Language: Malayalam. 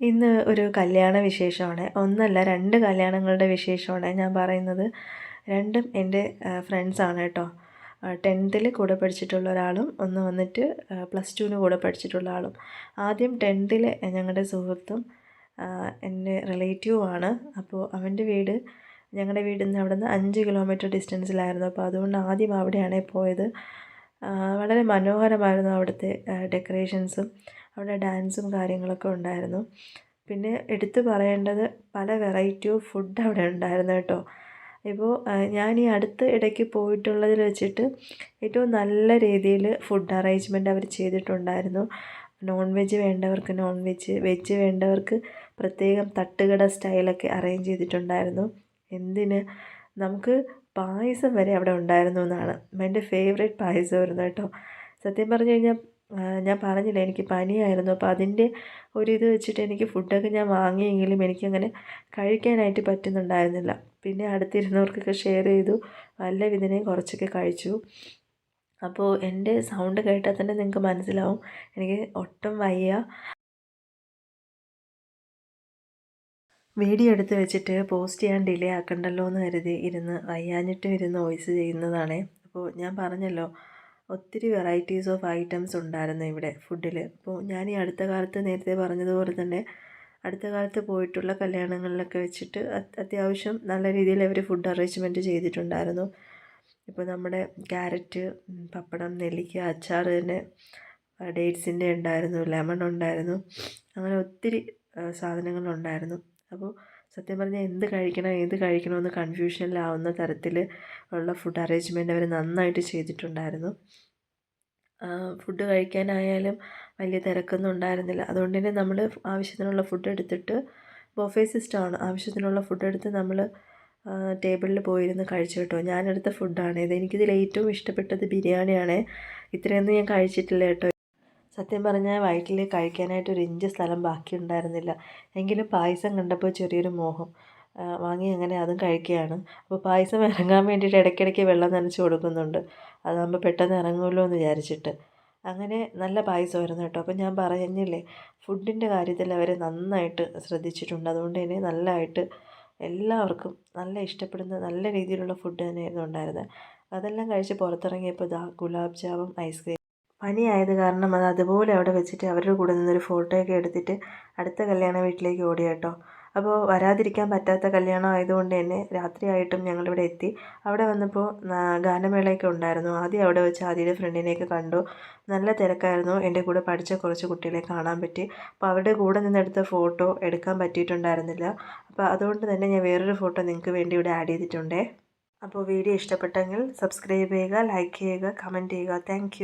ഇന്ന് ഒരു കല്യാണ വിശേഷമാണ്. ഒന്നല്ല രണ്ട് കല്യാണങ്ങളുടെ വിശേഷമാണ് ഞാൻ പറയുന്നത്. രണ്ടും എന്റെ ഫ്രണ്ട്സാണ് കേട്ടോ. ടെൻത്തിൽ കൂടെ പഠിച്ചിട്ടുള്ള ഒരാളും ഒന്ന് വന്നിട്ട് പ്ലസ് ടുവിന് കൂടെ പഠിച്ചിട്ടുള്ള ആളും. ആദ്യം ടെൻത്തിൽ ഞങ്ങളുടെ സുഹൃത്തും എന്റെ റിലേറ്റീവുമാണ് അപ്പോൾ അവന്റെ വീട് ഞങ്ങളുടെ വീടിൽ നിന്ന് അവിടെ നിന്ന് അഞ്ച് കിലോമീറ്റർ ഡിസ്റ്റൻസിലായിരുന്നു അപ്പോൾ അതുകൊണ്ട് ആദ്യം അവിടെയാണ് പോയത്. വളരെ മനോഹരമായിരുന്നു അവിടുത്തെ ഡെക്കറേഷൻസും അവിടെ ഡാൻസും കാര്യങ്ങളൊക്കെ ഉണ്ടായിരുന്നു. പിന്നെ എടുത്തു പറയേണ്ടത് പല വെറൈറ്റി ഓഫ് ഫുഡ് അവിടെ ഉണ്ടായിരുന്നു കേട്ടോ. ഇപ്പോൾ ഞാൻ ഈ അടുത്ത ഇടയ്ക്ക് പോയിട്ടുള്ളതിൽ വെച്ചിട്ട് ഏറ്റവും നല്ല രീതിയിൽ ഫുഡ് അറേഞ്ച്മെന്റ് അവർ ചെയ്തിട്ടുണ്ടായിരുന്നു. നോൺ വെജ് വേണ്ടവർക്ക് നോൺ വെജ് വെജ് വേണ്ടവർക്ക് പ്രത്യേകം തട്ടുകട സ്റ്റൈലൊക്കെ അറേഞ്ച് ചെയ്തിട്ടുണ്ടായിരുന്നു. എന്തിന്? നമുക്ക് പായസം വരെ അവിടെ ഉണ്ടായിരുന്നു എന്നാണ്. എന്റെ ഫേവറേറ്റ് പായസമായിരുന്നു കേട്ടോ. സത്യം പറഞ്ഞു കഴിഞ്ഞാൽ ഞാൻ പറഞ്ഞില്ലേ എനിക്ക് പനിയായിരുന്നു. അപ്പോൾ അതിന്റെ ഒരിത് വെച്ചിട്ട് എനിക്ക് ഫുഡൊക്കെ ഞാൻ വാങ്ങിയെങ്കിലും എനിക്കങ്ങനെ കഴിക്കാനായിട്ട് പറ്റുന്നുണ്ടായിരുന്നില്ല. പിന്നെ അടുത്തിരുന്നവർക്കൊക്കെ ഷെയർ ചെയ്തു. നല്ല വിധനയും കുറച്ചൊക്കെ കഴിച്ചു. അപ്പോൾ എന്റെ സൗണ്ട് കേട്ടാൽ തന്നെ നിങ്ങൾക്ക് മനസ്സിലാവും. എനിക്ക് ഒട്ടും വയ്യ. വീഡിയോ എടുത്ത് വെച്ചിട്ട് പോസ്റ്റ് ചെയ്യാൻ ഡിലേ ആക്കണ്ടല്ലോ എന്ന് കരുതി ഇരുന്ന് വയ്യാഞ്ഞിട്ട് ഇരുന്ന് വോയിസ് ചെയ്യുന്നതാണ്. അപ്പോൾ ഞാൻ പറഞ്ഞല്ലോ ഒത്തിരി വെറൈറ്റീസ് ഓഫ് ഐറ്റംസ് ഉണ്ടായിരുന്നു ഇവിടെ ഫുഡിൽ അപ്പോൾ ഞാൻ ഈ അടുത്ത കാലത്ത് നേരത്തെ പറഞ്ഞതുപോലെ തന്നെ അടുത്ത കാലത്ത് പോയിട്ടുള്ള കല്യാണങ്ങളിലൊക്കെ വെച്ചിട്ട് അത്യാവശ്യം നല്ല രീതിയിൽ അവർ ഫുഡ് അറേഞ്ച്മെന്റ് ചെയ്തിട്ടുണ്ടായിരുന്നു. ഇപ്പോൾ നമ്മുടെ ക്യാരറ്റ് പപ്പടം നെല്ലിക്ക അച്ചാർ തന്നെ ഡേറ്റ്സിന്റെ ഉണ്ടായിരുന്നു ലെമൺ ഉണ്ടായിരുന്നു. അങ്ങനെ ഒത്തിരി സാധനങ്ങളുണ്ടായിരുന്നു അപ്പോൾ സത്യം പറഞ്ഞാൽ എന്ത് കഴിക്കണം ഏത് കഴിക്കണമെന്ന് കൺഫ്യൂഷനിലാവുന്ന തരത്തിൽ ഉള്ള ഫുഡ് അറേഞ്ച്മെന്റ് അവർ നന്നായിട്ട് ചെയ്തിട്ടുണ്ടായിരുന്നു. ഫുഡ് കഴിക്കാനായാലും വലിയ തിരക്കൊന്നും ഉണ്ടായിരുന്നില്ല. അതുകൊണ്ട് തന്നെ നമ്മൾ ആവശ്യത്തിനുള്ള ഫുഡ് എടുത്തിട്ട് ബൊഫേ സിസ്റ്റമാണ് ആവശ്യത്തിനുള്ള ഫുഡ് എടുത്ത് നമ്മൾ ടേബിളിൽ പോയിരുന്ന് കഴിച്ചു കേട്ടോ. ഞാനെടുത്ത ഫുഡാണ് ഇത്. എനിക്കിതിൽ ഏറ്റവും ഇഷ്ടപ്പെട്ടത് ബിരിയാണിയാണ്. ഇത്രയൊന്നും ഞാൻ കഴിച്ചിട്ടില്ല കേട്ടോ. സത്യം പറഞ്ഞാൽ വയറ്റിൽ കഴിക്കാനായിട്ട് ഒരു ഇഞ്ച് സ്ഥലം ബാക്കി ഉണ്ടായിരുന്നില്ല എങ്കിലും പായസം കണ്ടപ്പോൾ ചെറിയൊരു മോഹം. വാങ്ങി അങ്ങനെ അതും കഴിക്കുകയാണ്. അപ്പോൾ പായസം ഇറങ്ങാൻ വേണ്ടിയിട്ട് ഇടയ്ക്കിടയ്ക്ക് വെള്ളം നനച്ച് കൊടുക്കുന്നുണ്ട്. അതാകുമ്പോൾ പെട്ടെന്ന് ഇറങ്ങുമല്ലോ എന്ന് വിചാരിച്ചിട്ട്. അങ്ങനെ നല്ല പായസമായിരുന്നു കേട്ടോ. അപ്പോൾ ഞാൻ പറഞ്ഞില്ലേ ഫുഡിന്റെ കാര്യത്തിൽ അവർ നന്നായിട്ട് ശ്രദ്ധിച്ചിട്ടുണ്ട്. അതുകൊണ്ട് തന്നെ നല്ലതായിട്ട് എല്ലാവർക്കും നല്ല ഇഷ്ടപ്പെടുന്ന നല്ല രീതിയിലുള്ള ഫുഡ് തന്നെയായിരുന്നു ഉണ്ടായിരുന്നത്. അതെല്ലാം കഴിച്ച് പുറത്തിറങ്ങിയപ്പോൾ ദാ ഗുലാബ് ജാമും ഐസ്ക്രീം പനിയായത് കാരണം അത് അതുപോലെ അവിടെ വെച്ചിട്ട് അവരുടെ കൂടെ നിന്നൊരു ഫോട്ടോയൊക്കെ എടുത്തിട്ട് അടുത്ത കല്യാണ വീട്ടിലേക്ക് ഓടി കേട്ടോ. അപ്പോൾ വരാതിരിക്കാൻ പറ്റാത്ത കല്യാണം ആയതുകൊണ്ട് തന്നെ രാത്രിയായിട്ടും ഞങ്ങളിവിടെ എത്തി. അവിടെ വന്നപ്പോൾ ഗാനമേളയൊക്കെ ഉണ്ടായിരുന്നു. ആദ്യം അവിടെ വെച്ച് ആദ്യയുടെ ഫ്രണ്ടിനെയൊക്കെ കണ്ടു. നല്ല തിരക്കായിരുന്നു. എന്റെ കൂടെ പഠിച്ച കുറച്ച് കുട്ടികളെ കാണാൻ പറ്റി. അപ്പോൾ അവരുടെ കൂടെ നിന്നെടുത്ത ഫോട്ടോ എടുക്കാൻ പറ്റിയിട്ടുണ്ടായിരുന്നില്ല. അപ്പോൾ അതുകൊണ്ട് തന്നെ ഞാൻ വേറൊരു ഫോട്ടോ നിങ്ങൾക്ക് വേണ്ടി ഇവിടെ ആഡ് ചെയ്തിട്ടുണ്ടേ. അപ്പോൾ വീഡിയോ ഇഷ്ടപ്പെട്ടെങ്കിൽ സബ്സ്ക്രൈബ് ചെയ്യുക ലൈക്ക് ചെയ്യുക കമന്റ് ചെയ്യുക. താങ്ക്